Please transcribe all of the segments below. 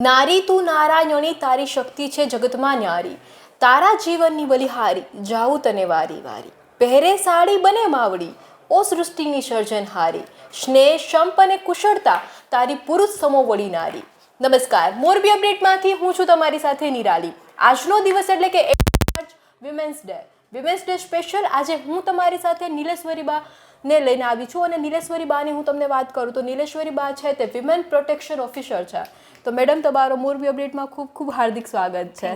નારી તું નારાયણી તારી શક્તિ છે જગતમાં ન્યારી. તારા જીવનની બલિહારી, જાઉં તને વારી વારી. પહેરે સાડી, બને માવડી, ઓ સૃષ્ટિની સર્જનહારી સ્નેહ શંપ અને કુશળતા, તારી પુરુષ સમો વળી નારી. નમસ્કાર, મોરબી અપડેટમાંથી હું છું તમારી સાથે નિરાલી. આજનો દિવસ એટલે કે women's day women's day special આજે હું તમારી સાથે નીલેશ્વરી બા ને લઈને આવી છું અને નીલેશ્વરી બાની હું તમને વાત કરું તો નીલેશ્વરી બા છે તે વિમેન પ્રોટેક્શન ઓફિસર છે. તો મેડમ તમારો મોરબી અપડેટમાં ખૂબ ખૂબ હાર્દિક સ્વાગત છે.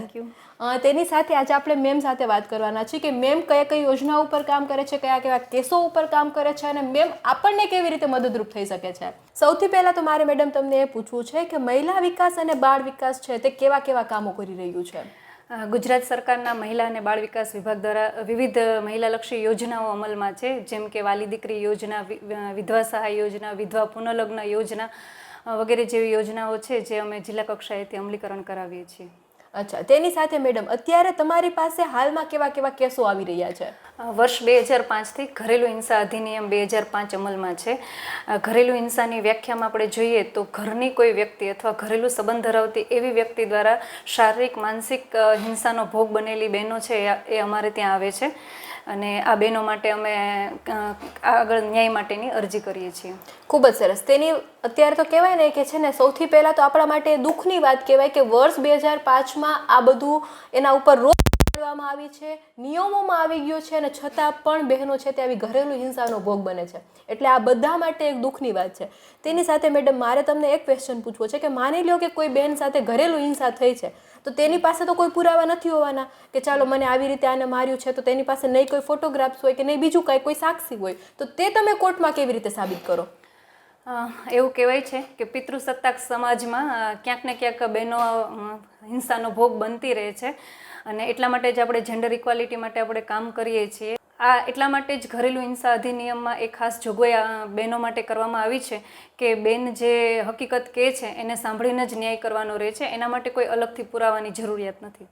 તેની સાથે આજે આપણે મેમ સાથે વાત કરવાના છીએ કે મેમ કયા કઈ યોજનાઓ ઉપર કામ કરે છે કયા કયા કેસો ઉપર કામ કરે છે અને મેમ આપણને કેવી રીતે મદદરૂપ થઈ શકે છે. સૌથી પહેલા તો મારે મેડમ તમને એ પૂછવું છે કે મહિલા વિકાસ અને બાળ વિકાસ છે તે કેવા કેવા કામો કરી રહ્યું છે? ગુજરાત સરકારના મહિલા અને બાળ વિકાસ વિભાગ દ્વારા વિવિધ મહિલાલક્ષી યોજનાઓ અમલમાં છે. જેમ કે વાલી દીકરી યોજના વિધવા સહાય યોજના, વિધવા પુનઃલગ્ન યોજના વગેરે જેવી યોજનાઓ છે જે અમે જિલ્લા કક્ષાએથી અમલીકરણ કરાવીએ છીએ. અચ્છા, તેની સાથે મેડમ, અત્યારે તમારી પાસે હાલમાં કેવા કેવા કેસો આવી રહ્યા છે? વર્ષ બે હજાર પાંચથી ઘરેલું હિંસા અધિનિયમ બે હજાર પાંચ અમલમાં છે. ઘરેલું હિંસાની વ્યાખ્યામાં આપણે જોઈએ તો ઘરની કોઈ વ્યક્તિ અથવા ઘરેલું સંબંધ ધરાવતી એવી વ્યક્તિ દ્વારા શારીરિક, માનસિક હિંસાનો ભોગ બનેલી બહેનો છે એ અમારે ત્યાં આવે છે. અને આ બહેનો માટે અમે આગળ ન્યાય માટેની અરજી કરીએ છીએ. ખૂબ જ સરસ. તેની અત્યારે તો કહેવાય ને કે છે ને, સૌથી પહેલાં તો આપણા માટે દુઃખની વાત કહેવાય કે વર્ષ બે હજાર પાંચમાં આ બધું એના ઉપર રોક કરવામાં આવી છે, નિયમોમાં આવી ગયો છે અને છતાં પણ બહેનો છે તે આવી ઘરેલું હિંસાનો ભોગ બને છે. એટલે આ બધા માટે એક દુઃખની વાત છે. તેની સાથે મેડમ, મારે તમને એક ક્વેશ્ચન પૂછવો છે કે માની લો કે કોઈ બહેન સાથે ઘરેલું હિંસા થઈ છે. તો તેની પાસે તો કોઈ પુરાવા નથી હોવાના કે ચાલો મને આવી રીતે આને માર્યું છે, તો તેની પાસે નહીં કોઈ ફોટોગ્રાફ્સ હોય કે નહીં બીજું કાંઈ કોઈ સાક્ષી હોય, તો તે તમે કોર્ટમાં કેવી રીતે સાબિત કરો? એવું કહેવાય છે કે પિતૃસત્તાક સમાજમાં ક્યાંક ને ક્યાંક બહેનો હિંસાનો ભોગ બનતી રહે છે. અને એટલા માટે જ આપણે જેન્ડર ઇક્વાલિટી માટે આપણે કામ કરીએ છીએ. આ એટલા માટે જ ઘરેલું હિંસા અધિનિયમમાં એક ખાસ જોગવાઈ બહેનો માટે કરવામાં આવી છે કે બેન જે હકીકત કહે છે એને સાંભળીને જ ન્યાય કરવાનો રહે છે. એના માટે કોઈ અલગથી પુરાવાની જરૂરિયાત નથી.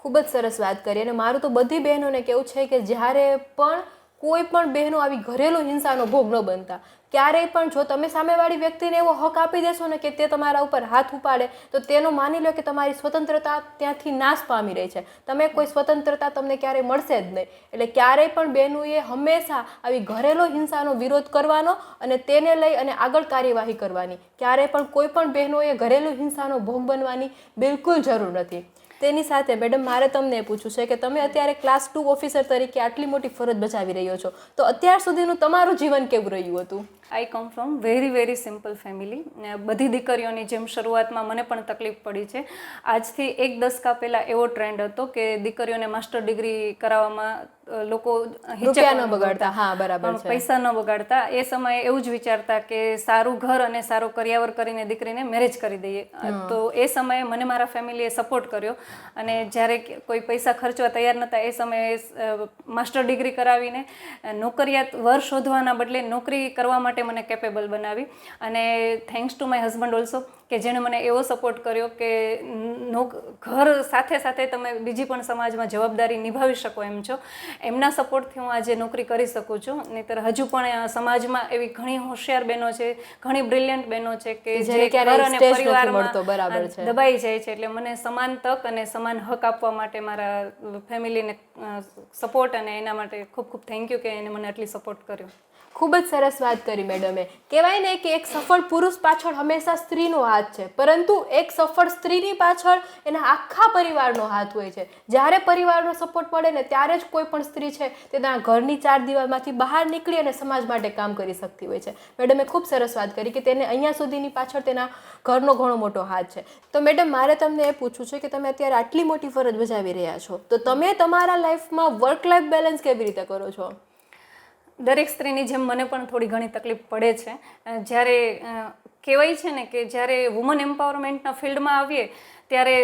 ખૂબ જ સરસ વાત કરી અને મારું તો બધી બહેનોને કેવું છે કે જ્યારે પણ કોઈ પણ બહેનો આવી ઘરેલું હિંસાનો ભોગ ન બનતા. ક્યારેય પણ જો તમે સામેવાળી વ્યક્તિને એવો હક આપી દેશો ને કે તે તમારા ઉપર હાથ ઉપાડે, તો તેનો માની લો કે તમારી સ્વતંત્રતા ત્યાંથી નાશ પામી રહી છે. તમે કોઈ સ્વતંત્રતા તમને ક્યારેય મળશે જ નહીં. એટલે ક્યારેય પણ બહેનોએ હંમેશા આવી ઘરેલો હિંસાનો વિરોધ કરવાનો અને તેને લઈ અને આગળ કાર્યવાહી કરવાની. ક્યારેય પણ કોઈ પણ બહેનોએ ઘરેલું હિંસાનો ભોગ બનવાની બિલકુલ જરૂર નથી. તેની સાથે મેડમ, મારે તમને પૂછવું છે કે તમે અત્યારે ક્લાસ ટુ ઓફિસર તરીકે આટલી મોટી ફરજ બજાવી રહ્યો છો. તો અત્યાર સુધીનું તમારું જીવન કેવું રહ્યું હતું? I come from very very simple family બધી દીકરીઓની જેમ શરૂઆતમાં મને પણ તકલીફ પડી છે. આજથી એક દસકા પહેલાં એવો ટ્રેન્ડ હતો કે દીકરીઓને માસ્ટર ડિગ્રી કરાવવામાં લોકો હિચક ન બગાડતા. હા બરાબર પૈસા ન બગાડતા. એ સમયે એવું જ વિચારતા કે સારું ઘર અને સારો કરિયાવર કરીને દીકરીને મેરેજ કરી દઈએ. તો એ સમયે મને મારા ફેમિલીએ સપોર્ટ કર્યો. અને જ્યારે કોઈ પૈસા ખર્ચવા તૈયાર નહોતા એ સમયે માસ્ટર ડિગ્રી કરાવીને નોકરિયાત વર શોધવાના બદલે નોકરી કરવા માટે મને કેપેબલ બનાવી. અને thanks to my husband also કે જેણે મને એવો સપોર્ટ કર્યો કે નો ઘર સાથે સાથે તમે બીજી પણ સમાજમાં જવાબદારી નિભાવી શકો એમ છો. એમના સપોર્ટથી હું આજે નોકરી કરી શકું છું. નહીંતર હજુ પણ સમાજમાં એવી ઘણી હોશિયાર બહેનો છે ઘણી બ્રિલિયન્ટ બહેનો છે કે જે ઘર અને પરિવારમાં બરાબર છે. દબાઈ જાય છે. એટલે મને સમાન તક અને સમાન હક આપવા માટે મારા ફેમિલીને સપોર્ટ અને એના માટે ખૂબ ખૂબ થેન્ક યુ કે એને મને આટલી સપોર્ટ કર્યો. ખૂબ જ સરસ વાત કરી મેડમે. કહેવાય ને કે એક સફળ પુરુષ પાછળ હંમેશા સ્ત્રીનો હાથ છે. પરંતુ એક સફળ સ્ત્રીની પાછળ એના આખા પરિવારનો હાથ હોય છે. જ્યારે પરિવારનો સપોર્ટ મળે ને ત્યારે જ કોઈ પણ સ્ત્રી છે તેના ઘરની ચાર દિવાલમાંથી બહાર નીકળી અને સમાજ માટે કામ કરી શકતી હોય છે. મેડમે ખૂબ સરસ વાત કરી કે તેને અહીંયા સુધીની પાછળ તેના ઘરનો ઘણો મોટો હાથ છે. તો મેડમ, મારે તમને એ પૂછવું છે કે તમે અત્યારે આટલી મોટી ફરજ બજાવી રહ્યા છો. તો તમે તમારા લાઈફમાં વર્ક લાઈફ બેલેન્સ કેવી રીતે કરો છો? દરેક સ્ત્રીની જેમ મને પણ થોડી ઘણી તકલીફ પડે છે. જ્યારે કહેવાય છે ને કે જ્યારે વુમન એમ્પાવરમેન્ટના ફિલ્ડમાં આવીએ ત્યારે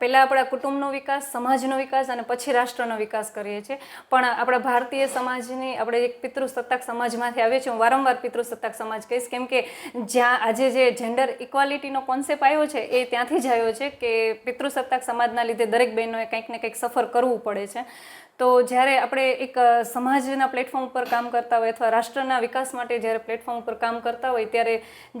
પહેલાં આપણા કુટુંબનો વિકાસ, સમાજનો વિકાસ અને પછી રાષ્ટ્રનો વિકાસ કરીએ છીએ. પણ આપણા ભારતીય સમાજની, આપણે એક પિતૃસત્તાક સમાજમાંથી આવીએ છીએ. હું વારંવાર પિતૃસત્તાક સમાજ કહીશ, કેમ કે જ્યાં આજે જે જેન્ડર ઇક્વાલિટીનો કોન્સેપ્ટ આવ્યો છે, એ ત્યાંથી જ આવ્યો છે કે પિતૃસત્તાક સમાજના લીધે દરેક બહેનોએ કંઈક ને કંઈક સફર કરવું પડે છે. તો જ્યારે આપણે એક સમાજના પ્લેટફોર્મ ઉપર કામ કરતા હોય અથવા રાષ્ટ્રના વિકાસ માટે જ્યારે પ્લેટફોર્મ ઉપર કામ કરતા હોય, ત્યારે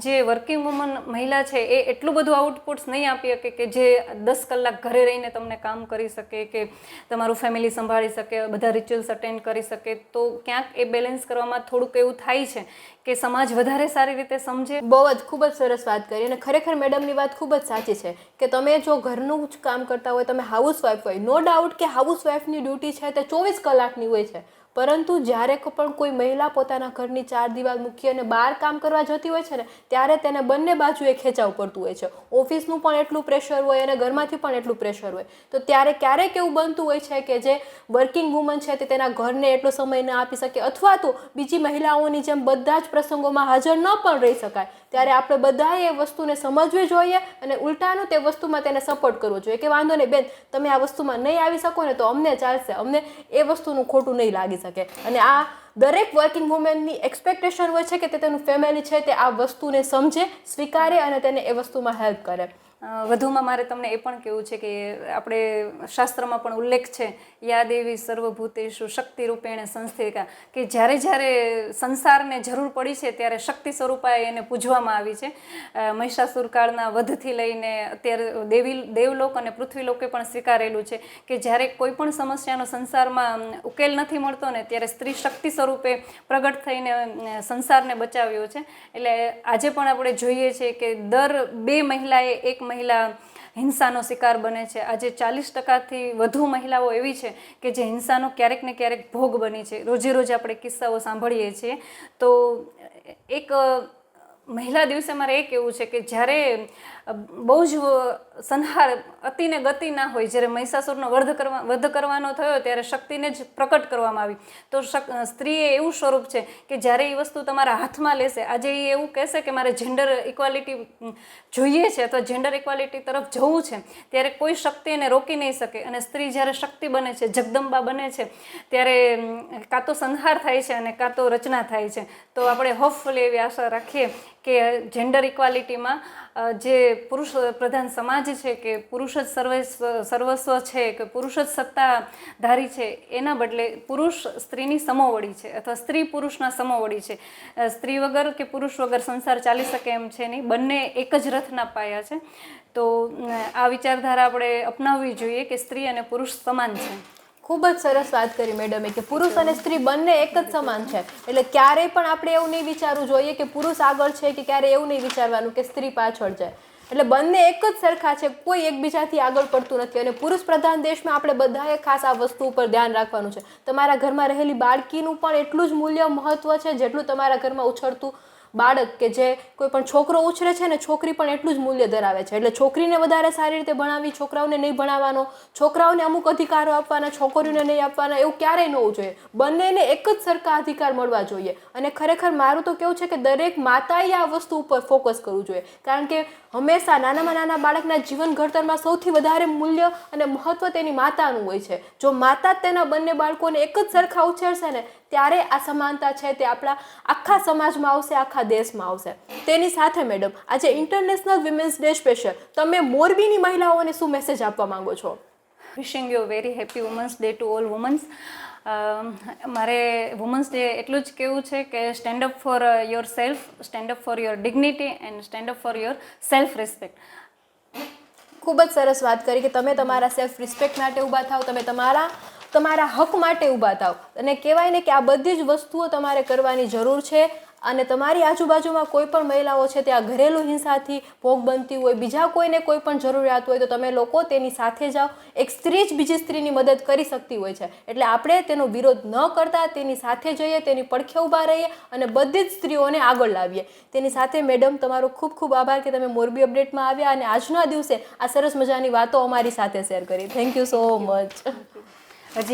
જે વર્કિંગ વુમન મહિલા છે, એ એટલું બધું આઉટપુટ્સ નહીં આપી શકે કે જે દસ કલાક ઘરે રહીને તમને કામ કરી શકે કે તમારું ફેમિલી સંભાળી શકે, બધા રિચ્યુઅલ્સ અટેન્ડ કરી શકે, તો ક્યાંક એ બેલેન્સ કરવામાં થોડુંક એવું થાય છે કે સમાજ વધારે સારી રીતે સમજે? બહુ જ, ખૂબ જ સરસ વાત કરી અને ખરેખર મેડમની વાત ખૂબ જ સાચી છે કે તમે જો ઘરનું જ કામ કરતા હોય, તમે હાઉસવાઈફ હોય નો ડાઉટ કે હાઉસવાઈફની ડ્યુટી છે તે ચોવીસ કલાકની હોય છે. પરંતુ જ્યારે પણ કોઈ મહિલા પોતાના ઘરની ચાર દિવાલ મૂકી અને બહાર કામ કરવા જતી હોય છે ને, ત્યારે તેને બંને બાજુએ ખેંચાવું પડતું હોય છે. ઓફિસનું પણ એટલું પ્રેશર હોય અને ઘરમાંથી પણ એટલું પ્રેશર હોય. તો ત્યારે ક્યારેક એવું બનતું હોય છે કે જે વર્કિંગ વુમન છે તે તેના ઘરને એટલો સમય ન આપી શકે અથવા તો બીજી મહિલાઓની જેમ બધા જ પ્રસંગોમાં હાજર ન પણ રહી શકાય. ત્યારે આપણે બધાએ એ વસ્તુને સમજવી જોઈએ અને ઉલટાનું તે વસ્તુમાં તેને સપોર્ટ કરવો જોઈએ. કે વાંધો નહીં, બેન, તમે આ વસ્તુમાં નહીં આવી શકો ને તો અમને ચાલશે. અમને એ વસ્તુનું ખોટું નહીં લાગી શકે. અને આ દરેક વર્કિંગ વુમેનની એક્સપેક્ટેશન હોય છે કે તે તેનું ફેમિલી છે તે આ વસ્તુને સમજે, સ્વીકારે અને તેને એ વસ્તુમાં હેલ્પ કરે. વધુમાં મારે તમને એ પણ કહેવું છે કે આપણે શાસ્ત્રમાં પણ ઉલ્લેખ છે યાદ એવી સર્વભૂતેશુ શક્તિ રૂપેણે સંસ્થિકા. કે જ્યારે જ્યારે સંસારને જરૂર પડી છે ત્યારે શક્તિ સ્વરૂપાએ એને પૂજવામાં આવી છે. મહિષાસુર કાળના વધથી લઈને અત્યારે દેવી, દેવલોક અને પૃથ્વીલોકે પણ સ્વીકારેલું છે કે જ્યારે કોઈ પણ સમસ્યાનો સંસારમાં ઉકેલ નથી મળતો ને ત્યારે સ્ત્રી શક્તિ સ્વરૂપે પ્રગટ થઈને સંસારને બચાવ્યો છે. એટલે આજે પણ આપણે જોઈએ છીએ કે દર બે મહિલાએ એક મહિલા હિંસાનો શિકાર બને છે. આજે ચાલીસ ટકાથી વધુ મહિલાઓ એવી છે કે જે હિંસાનો ક્યારેક ને ક્યારેક ભોગ બની છે. રોજે રોજ આપણે કિસ્સાઓ સાંભળીએ છીએ. તો એક મહિલા દિવસે મારે એ કહેવું છે કે જ્યારે બહુ જ સંહાર અતિને ગતિ ના હોય, જ્યારે મહિષાસુરનો વધ કરવા, વધ કરવાનો થયો ત્યારે શક્તિને જ પ્રકટ કરવામાં આવી. તો શક- સ્ત્રી એ એવું સ્વરૂપ છે કે જ્યારે એ વસ્તુ તમારા હાથમાં લેશે, આજે એ એવું કહેશે કે મારે જેન્ડર ઇક્વાલિટી જોઈએ છે અથવા જેન્ડર ઇક્વાલિટી તરફ જવું છે, ત્યારે કોઈ શક્તિ એને રોકી નહીં શકે. અને સ્ત્રી જ્યારે શક્તિ બને છે, જગદંબા બને છે, ત્યારે કાં તો સંહાર થાય છે અને કાં તો રચના થાય છે. તો આપણે હોપફુલી એવી આશા રાખીએ કે જેન્ડર ઇક્વાલિટીમાં જે પુરુષ પ્રધાન સમાજ છે કે પુરુષ જ સર્વસ્વ સર્વસ્વ છે કે પુરુષ જ સત્તાધારી છે, એના બદલે પુરુષ સ્ત્રીની સમોવડી છે અથવા સ્ત્રી પુરુષના સમોવડી છે. સ્ત્રી વગર કે પુરુષ વગર સંસાર ચાલી શકે એમ છે નહીં, બંને એક જ રથના પાયા છે. તો આ વિચારધારા આપણે અપનાવવી જોઈએ કે સ્ત્રી અને પુરુષ સમાન છે. ખૂબ જ સરસ વાત કરી મેડમે કે પુરુષ અને સ્ત્રી બંને એક જ સમાન છે. એટલે ક્યારેય પણ આપણે એવું નહીં વિચારવું જોઈએ કે પુરુષ આગળ છે કે ક્યારેય એવું નહીં વિચારવાનું કે સ્ત્રી પાછળ છે. એટલે બંને એક જ સરખા છે, કોઈ એકબીજાથી આગળ પડતું નથી અને પુરુષ પ્રધાન દેશમાં આપણે બધાએ ખાસ આ વસ્તુ ઉપર ધ્યાન રાખવાનું છે. તમારા ઘરમાં રહેલી બાળકીનું પણ એટલું જ મૂલ્ય મહત્વ છે જેટલું તમારા ઘરમાં ઉછળતું બાળક કે જે કોઈ પણ છોકરો ઉછરે છે ને છોકરી પણ એટલું જ મૂલ્ય ધરાવે છે. એટલે છોકરીને વધારે સારી રીતે ભણાવી, છોકરાઓને નહીં ભણાવવાનો, છોકરાઓને અમુક અધિકારો આપવાના, છોકરીઓને નહીં આપવાના, એવું ક્યારેય ન હોવું જોઈએ. બંનેને એક જ સરખા અધિકાર મળવા જોઈએ. અને ખરેખર મારું તો કેવું છે કે દરેક માતાએ આ વસ્તુ ઉપર ફોકસ કરવું જોઈએ. કારણ કે હંમેશા નાનામાં નાના બાળકના જીવન ઘડતરમાં સૌથી વધારે મૂલ્ય અને મહત્ત્વ તેની માતાનું હોય છે. જો માતા જ તેના બંને બાળકોને એક જ સરખા ઉછેરશે ને ત્યારે આ સમાનતા છે તે આપણા આખા સમાજમાં આવશે આખા દેશમાં આવશે. તેની સાથે મેડમ આજે ઇન્ટરનેશનલ વિમેન્સ ડે સ્પેશિયલ તમે મોરબીની મહિલાઓને શું મેસેજ આપવા માંગો છો? Wishing you very happy women's day to all women's મારે વુમન્સ ડે એટલું જ કહેવું છે કે stand up for yourself stand up for your dignity and stand up for your self respect ખૂબ જ સરસ વાત કરી કે તમે તમારા સેલ્ફ રિસ્પેક્ટ માટે ઊભા થાવ તમે તમારા તમારા હક માટે ઊભા થાવ. અને કહેવાય ને કે આ બધી જ વસ્તુઓ તમારે કરવાની જરૂર છે. અને તમારી આજુબાજુમાં કોઈ પણ મહિલાઓ છે તે આ ઘરેલું હિંસાથી ભોગ બનતી હોય, બીજા કોઈને કોઈ પણ જરૂરિયાત હોય તો તમે લોકો તેની સાથે જાઓ. એક સ્ત્રી જ બીજી સ્ત્રીની મદદ કરી શકતી હોય છે. એટલે આપણે તેનો વિરોધ ન કરતા, તેની સાથે જઈએ, તેની પડખે ઊભા રહીએ અને બધી જ સ્ત્રીઓને આગળ લાવીએ. તેની સાથે મેડમ, તમારો ખૂબ ખૂબ આભાર કે તમે મોરબી અપડેટમાં આવ્યા અને આજના દિવસે આ સરસ મજાની વાતો અમારી સાથે શેર કરી. Thank you so much